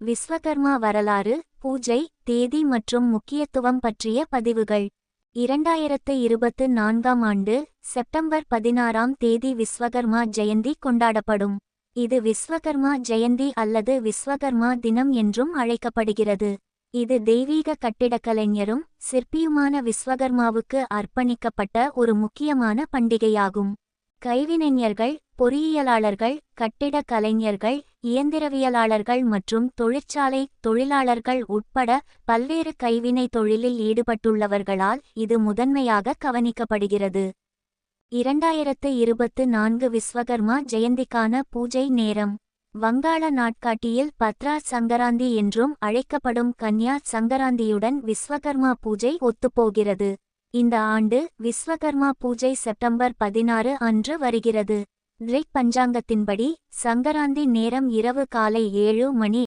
விஸ்வகர்மா வரலாறு பூஜை தேதி மற்றும் முக்கியத்துவம் பற்றிய பதிவுகள். இரண்டாயிரத்து இருபத்து நான்காம் ஆண்டு செப்டம்பர் பதினாறாம் தேதி விஸ்வகர்மா ஜெயந்தி கொண்டாடப்படும். இது விஸ்வகர்மா ஜெயந்தி அல்லது விஸ்வகர்மா தினம் என்றும் அழைக்கப்படுகிறது. இது தெய்வீக கட்டிடக்கலைஞரும் சிற்பியுமான விஸ்வகர்மாவுக்கு அர்ப்பணிக்கப்பட்ட ஒரு முக்கியமான பண்டிகையாகும். கைவினைஞர்கள் பொறியியலாளர்கள் கட்டிடக் கலைஞர்கள் இயந்திரவியலாளர்கள் மற்றும் தொழிற்சாலை தொழிலாளர்கள் உட்பட பல்வேறு கைவினை தொழிலில் ஈடுபட்டுள்ளவர்களால் இது முதன்மையாக கவனிக்கப்படுகிறது. இரண்டாயிரத்து இருபத்து நான்கு விஸ்வகர்மா ஜெயந்திக்கான பூஜை நேரம். வங்காள நாட்காட்டியில் பத்ரா சங்கராந்தி என்றும் அழைக்கப்படும் கன்யா சங்கராந்தியுடன் விஸ்வகர்மா பூஜை ஒத்துப்போகிறது. இந்த ஆண்டு விஸ்வகர்மா பூஜை செப்டம்பர் பதினாறு அன்று வருகிறது. ரிக் பஞ்சாங்கத்தின்படி சங்கராந்தி நேரம் இரவு காலை ஏழு மணி